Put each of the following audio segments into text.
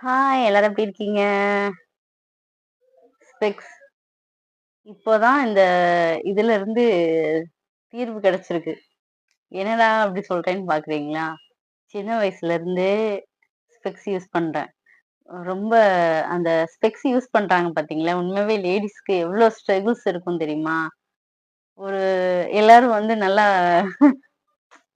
Hi எல்லாரும் எப்படி இருக்கீங்க? ஸ்பெக்ஸ். இப்போதான் இந்த இதுல இருந்து தீர்வு கிடைச்சிருக்கு. என்னடா அப்படி சொல்றேன்னு பார்க்குறீங்களா? சின்ன வயசுல இருந்து ஸ்பெக்ஸ் யூஸ் பண்றேன். ரொம்ப அந்த ஸ்பெக்ஸ் யூஸ் பண்றாங்க பார்த்தீங்களா, உண்மையாவே லேடிஸ்க்கு எவ்வளோ ஸ்ட்ரகிள்ஸ் இருக்கும் தெரியுமா? ஒரு எல்லாரும் வந்து நல்லா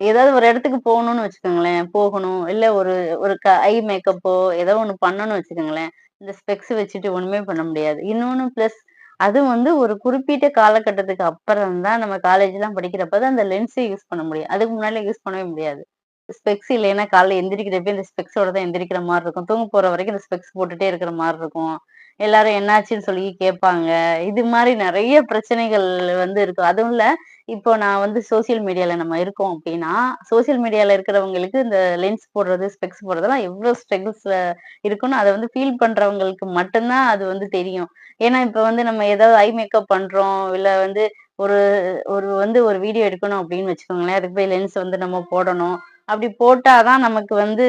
ஏதாவது ஒரு இடத்துக்கு போகணும்னு வச்சுக்கோங்களேன், போகணும். இல்ல ஒரு ஒரு க ஐ மேக்கப்போ ஏதோ ஒண்ணு பண்ணணும்னு வச்சுக்கோங்களேன், இந்த ஸ்பெக்ஸ் வச்சுட்டு ஒண்ணுமே பண்ண முடியாது. இன்னொன்னு பிளஸ் அது வந்து ஒரு குறிப்பிட்ட காலகட்டத்துக்கு அப்புறம் தான் நம்ம காலேஜ் படிக்கிறப்ப தான் அந்த லென்ஸே யூஸ் பண்ண முடியும். அதுக்கு முன்னாடி யூஸ் பண்ணவே முடியாது. ஸ்பெக்ஸ் இல்லைன்னா காலைல எந்திரிக்கிறப்ப இந்த ஸ்பெக்ஸோட தான் எந்திரிக்கிற மாதிரி இருக்கும். தூங்க போற வரைக்கும் இந்த ஸ்பெக்ஸ் போட்டுட்டே இருக்கிற மாதிரி இருக்கும். எல்லாரும் என்னாச்சுன்னு சொல்லி கேட்பாங்க. இது மாதிரி நிறைய பிரச்சனைகள் வந்து இருக்கு. அதுவும் இல்ல, இப்போ நான் வந்து சோசியல் மீடியால நம்ம இருக்கோம் அப்படின்னா சோசியல் மீடியால இருக்கிறவங்களுக்கு இந்த லென்ஸ் போடுறது, ஸ்பெக்ஸ் போடுறதெல்லாம் எவ்வளவு ஸ்ட்ரகிள்ஸ் இருக்குன்னு அதை வந்து ஃபீல் பண்றவங்களுக்கு மட்டும்தான் அது வந்து தெரியும். ஏன்னா, இப்ப வந்து நம்ம ஏதாவது ஐ மேக்கப் பண்றோம், இல்ல வந்து ஒரு ஒரு வந்து ஒரு வீடியோ எடுக்கணும் அப்படின்னு வச்சுக்கோங்களேன், அதுக்கு போய் லென்ஸ் வந்து நம்ம போடணும். அப்படி போட்டாதான் நமக்கு வந்து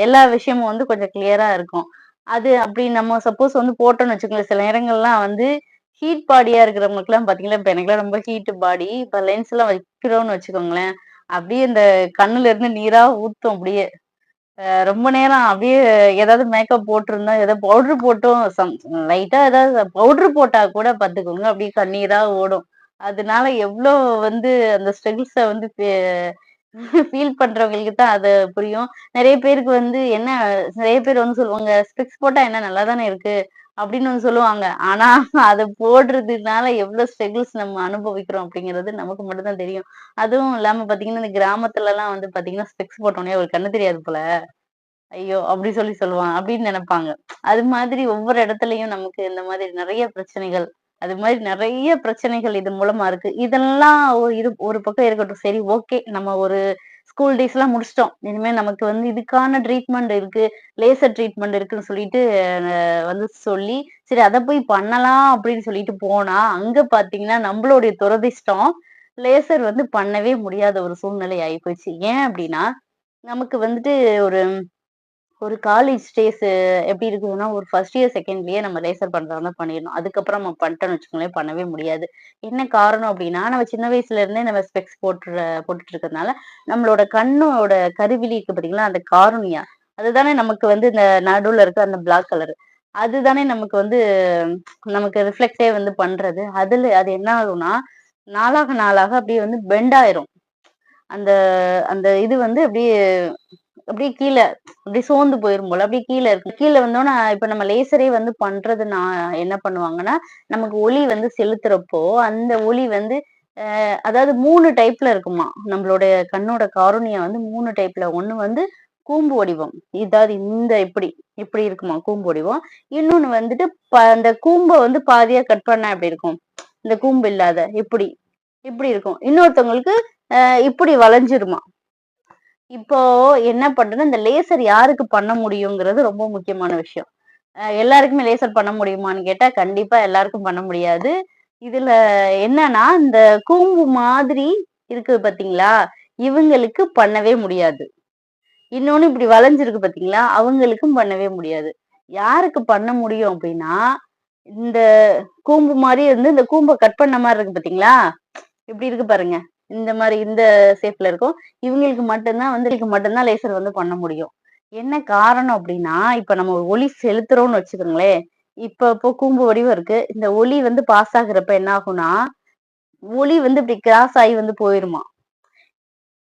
எல்லா விஷயமும் வந்து கொஞ்சம் கிளியரா இருக்கும். அது அப்படி நம்ம சப்போஸ் வந்து போட்டோம்னு வச்சுக்கோங்களேன், சில நேரங்கள்லாம் வந்து ஹீட் பாடியா இருக்கிறவங்களுக்குலாம் பார்த்தீங்கன்னா, இப்ப எனக்குலாம் ரொம்ப ஹீட் பாடி. இப்ப லென்ஸ்லாம் வைக்கிறோம்னு வச்சுக்கோங்களேன், அப்படியே இந்த கண்ணுல இருந்து நீரா ஊத்தும் அப்படியே ரொம்ப நேரம் அப்படியே ஏதாவது மேக்கப் போட்டிருந்தா, ஏதாவது பவுடர் போட்டும் சம் லைட்டா ஏதாவது பவுடர் போட்டா கூட பார்த்துக்கோங்க, அப்படியே கண்ணீரா ஓடும். அதனால எவ்வளோ வந்து அந்த ஸ்ட்ரகிள்ஸ வந்து ஃபீல் பண்றவங்களுக்கு தான் அது புரியும். நிறைய பேருக்கு வந்து என்ன நிறைய பேர் வந்து சொல்லுவாங்க, "ஸ்பெக்ஸ் போட்டா என்ன நல்லா தானே இருக்கு." அப்படின்னு வந்து சொல்லுவாங்க. ஆனா அத போடுறதுனால எவ்வளவு ஸ்ட்ரகிள்ஸ் நம்ம அனுபவிக்கிறோம் அப்படிங்கிறது நமக்கு மட்டும்தான் தெரியும். அதுவும் இல்லாம பாத்தீங்கன்னா இந்த கிராமத்துலலாம் வந்து பார்த்தீங்கன்னா, ஸ்பெக்ஸ் போட்டோனே ஒரு கண்ணு தெரியாது போல. ஐயோ! அப்படி சொல்லி சொல்லுவாங்க. அப்படின்னு நினைப்பாங்க அது மாதிரி ஒவ்வொரு இடத்துலயும் நமக்கு இந்த மாதிரி நிறைய பிரச்சனைகள், அது மாதிரி நிறைய பிரச்சனைகள் இது மூலமா இருக்கு. இதெல்லாம் ஒரு இது ஒரு பக்கம் இருக்கட்டும். சரி ஓகே. நம்ம ஒரு ஸ்கூல் டேஸ்லாம் முடிச்சுட்டோம். இனிமே நமக்கு வந்து இதுக்கான ட்ரீட்மெண்ட் இருக்கு. லேசர் ட்ரீட்மெண்ட் இருக்குன்னு சொல்லிட்டு வந்து சொல்லி, சரி அதை போய் பண்ணலாம் அப்படின்னு சொல்லிட்டு போனா, அங்க பார்த்தீங்கன்னா, நம்மளுடைய துரதிர்ஷ்டம் லேசர் வந்து பண்ணவே முடியாத ஒரு சூழ்நிலை ஆயிப்போச்சு. ஏன் அப்படின்னா, நமக்கு வந்துட்டு ஒரு ஒரு காலேஜ் டேஸ் எப்படி இருக்குதுன்னா, ஒரு ஃபர்ஸ்ட் இயர், செகண்ட்லயே நம்ம லேசர் பண்றதா பண்ணிடணும் அதுக்கப்புறம் நம்ம பண்ணிட்டோம்னு வச்சுக்கோங்களேன், பண்ணவே முடியாது. என்ன காரணம் அப்படின்னா, நம்ம சின்ன வயசுல இருந்தே நம்ம ஸ்பெக்ஸ் போட்டுற போட்டுட்டு இருக்கிறதுனால, நம்மளோட கண்ணோட கருவிலி இருக்கு பாத்தீங்களா அந்த காரணியா அதுதானே நமக்கு வந்து இந்த நடுவுல இருக்க அந்த பிளாக் கலர் அதுதானே நமக்கு வந்து நமக்கு ரிஃப்ளெக்டே வந்து பண்றது. அதுல அது என்ன ஆகும்னா, நாளாக நாளாக அப்படியே வந்து பெண்ட் ஆயிரும். அந்த அந்த இது வந்து அப்படியே அப்படியே கீழே அப்படியே சோர்ந்து போயிரும் போல. அப்படியே கீழே இருக்கு. கீழே வந்தோனே இப்ப நம்ம லேசரே வந்து பண்றது நான் என்ன பண்ணுவாங்கன்னா, நமக்கு ஒளி வந்து செலுத்துறப்போ, அந்த ஒளி வந்து அதாவது மூணு டைப்ல இருக்குமா நம்மளுடைய கண்ணோட கார்னியா வந்து மூணு டைப்ல. ஒண்ணு வந்து கூம்பு வடிவம். இதாவது இந்த இப்படி, இப்படி இருக்குமா கூம்பு வடிவம். இன்னொன்னு வந்துட்டு ப அந்த கூம்பை வந்து பாதியா கட் பண்ணா எப்படி இருக்கும்? இந்த கூம்பு இல்லாத இப்படி, இப்படி இருக்கும். இன்னொருத்தவங்களுக்கு இப்படி வளைஞ்சிருமா இப்போ என்ன பண்றது இந்த லேசர் யாருக்கு பண்ண முடியுங்கிறது ரொம்ப முக்கியமான விஷயம். எல்லாருக்குமே லேசர் பண்ண முடியுமான்னு கேட்டா, கண்டிப்பா எல்லாருக்கும் பண்ண முடியாது. இதுல என்னன்னா, இந்த கூம்பு மாதிரி இருக்குது பாத்தீங்களா இவங்களுக்கு பண்ணவே முடியாது. இன்னொன்னு இப்படி வளைஞ்சிருக்கு பார்த்தீங்களா? அவங்களுக்கும் பண்ணவே முடியாது. யாருக்கு பண்ண முடியும் அப்படின்னா, இந்த கூம்பு மாதிரி வந்து இந்த கூம்ப கட் பண்ண மாதிரி இருக்கு பார்த்தீங்களா? இப்படி இருக்கு பாருங்க. இந்த மாதிரி இந்த ஷேப்ல இருக்கும். இவங்களுக்கு மட்டும்தான் வந்து இவங்களுக்கு மட்டும் தான் லேசர் வந்து பண்ண முடியும். என்ன காரணம் அப்படின்னா, இப்ப நம்ம ஒளி செலுத்துறோம்னு வச்சுக்கோங்களேன். இப்ப இப்போ கூம்பு வடிவம் இருக்கு. இந்த ஒளி வந்து பாஸ் ஆகுறப்ப என்ன ஆகும்னா, ஒளி வந்து இப்படி கிராஸ் ஆகி வந்து போயிருமா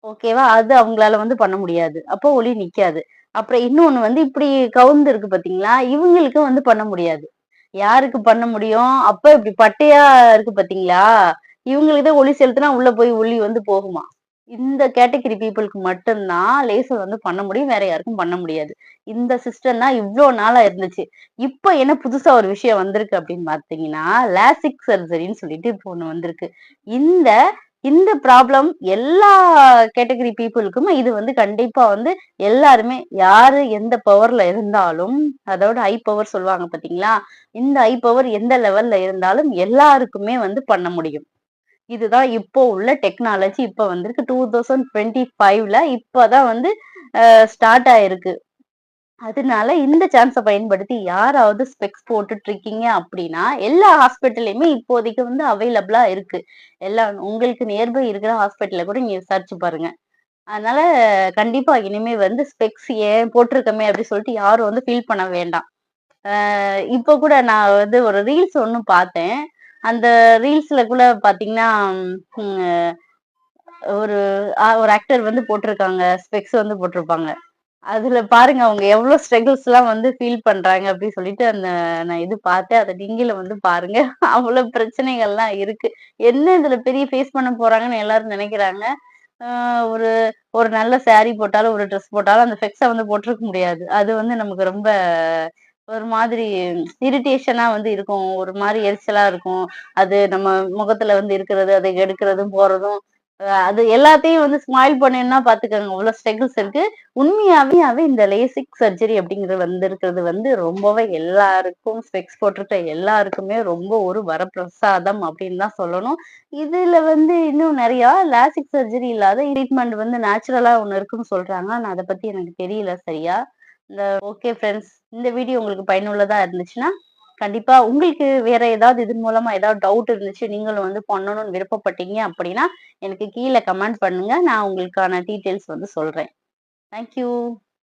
ஓகேவா? அது அவங்களால வந்து பண்ண முடியாது. அப்போ ஒளி நிக்காது. அப்புறம் இன்னொன்னு வந்து இப்படி கவுந்து இருக்கு பாத்தீங்களா இவங்களுக்கும் வந்து பண்ண முடியாது. யாருக்கு பண்ண முடியும்? அப்ப இப்படி பட்டையா இருக்கு பாத்தீங்களா இவங்களுக்கு தான் ஒளி செலுத்துனா உள்ள போய் ஒளி வந்து போகுமா இந்த கேட்டகரி பீப்புளுக்கு மட்டும்தான் லேசர் வந்து பண்ண முடியும். வேற யாருக்கும் பண்ண முடியாது. இந்த சிஸ்டம் தான் இவ்ளோ நாளா இருந்துச்சு. இப்ப என்ன புதுசா ஒரு விஷயம் வந்திருக்கு அப்படின்னு பார்த்தீங்கன்னா, லேசிக் சர்ஜரின்னு சொல்லிட்டு இப்போ ஒண்ணு வந்திருக்கு. இந்த இந்த ப்ராப்ளம் எல்லா கேட்டகரி பீப்புளுக்குமே இது வந்து கண்டிப்பா வந்து எல்லாருமே யாரு எந்த பவர்ல இருந்தாலும், அதோட ஹை பவர் சொல்லுவாங்க பார்த்தீங்களா? இந்த ஹை பவர் எந்த லெவல்ல இருந்தாலும் எல்லாருக்குமே வந்து பண்ண முடியும். இதுதான் இப்போ உள்ள டெக்னாலஜி. இப்ப வந்திருக்கு. 2025ல இப்ப தான் வந்து ஸ்டார்ட் ஆயிருக்கு. அதனால இந்த சான்ஸை பயன்படுத்தி யாராவது ஸ்பெக்ஸ் போட்டுட்டு இருக்கீங்க அப்படின்னா, எல்லா ஹாஸ்பிட்டல்லையுமே இப்போதைக்கு வந்து அவைலபிளா இருக்கு. எல்லா உங்களுக்கு நியர்பை இருக்கிற ஹாஸ்பிட்டல்ல கூட நீங்க விசாரிச்சு பாருங்க. அதனால கண்டிப்பா இனிமே வந்து ஸ்பெக்ஸ் ஏன் போட்டிருக்கோமே அப்படின்னு சொல்லிட்டு யாரும் வந்து ஃபீல் பண்ண வேண்டாம். இப்போ கூட நான் வந்து ஒரு ரீல்ஸ் ஒன்று பார்த்தேன். அந்த ரீல்ஸ்ல கூட பாத்தீங்கன்னா ஒரு ஒரு ஆக்டர் வந்து போட்டிருக்காங்க. ஸ்பெக்ஸ் வந்து போட்டிருப்பாங்க. அதுல பாருங்க அவங்க எவ்வளவு ஸ்ட்ரகிள்ஸ் எல்லாம் வந்து ஃபீல் பண்றாங்க அப்படின்னு சொல்லிட்டு அந்த நான் இது பார்த்தேன். அதை நீங்களும் வந்து பாருங்க. அவ்வளவு பிரச்சனைகள்லாம் இருக்கு. என்ன இதுல பெரிய ஃபேஸ் பண்ண போறாங்கன்னு எல்லாரும் நினைக்கிறாங்க ஒரு ஒரு நல்ல சாரி போட்டாலும், ஒரு ட்ரெஸ் போட்டாலும் அந்த ஃபெக்ஸை வந்து போட்டிருக்க முடியாது. அது வந்து நமக்கு ரொம்ப ஒரு மாதிரி இரிட்டேஷனா வந்து இருக்கும். ஒரு மாதிரி எரிச்சலா இருக்கும். அது நம்ம முகத்துல வந்து இருக்கிறது, அதை எடுக்கிறதும், போறதும் அது எல்லாத்தையும் வந்து ஸ்மாயில் பண்ணிடும்னா பாத்துக்கோங்க அவ்வளவு ஸ்ட்ரகிள்ஸ் இருக்கு. உண்மையாவே இந்த லேசிக் சர்ஜரி அப்படிங்கிறது வந்திருக்கிறது வந்து ரொம்பவே எல்லாருக்கும் ஸ்பெக்ஸ் போட்டிருக்க எல்லாருக்குமே ரொம்ப ஒரு வரப்பிரசாதம் அப்படின்னு தான் சொல்லணும். இதுல வந்து இன்னும் நிறைய லேசிக் சர்ஜரி இல்லாத ட்ரீட்மெண்ட் வந்து நேச்சுரலா ஒண்ணு இருக்குன்னு சொல்றாங்க. ஆனா அதை பத்தி எனக்கு தெரியல சரியா. இந்த ஓகே ஃப்ரெண்ட்ஸ். இந்த வீடியோ உங்களுக்கு பயனுள்ளதா இருந்துச்சுன்னா, கண்டிப்பா உங்களுக்கு வேற ஏதாவது இதன் மூலமா ஏதாவது டவுட் இருந்துச்சு, நீங்களும் வந்து பண்ணணும்னு விருப்பப்பட்டீங்க அப்படின்னா, எனக்கு கீழ கமெண்ட் பண்ணுங்க. நான் உங்களுக்கான டீட்டெயில்ஸ் வந்து சொல்றேன். Thank you.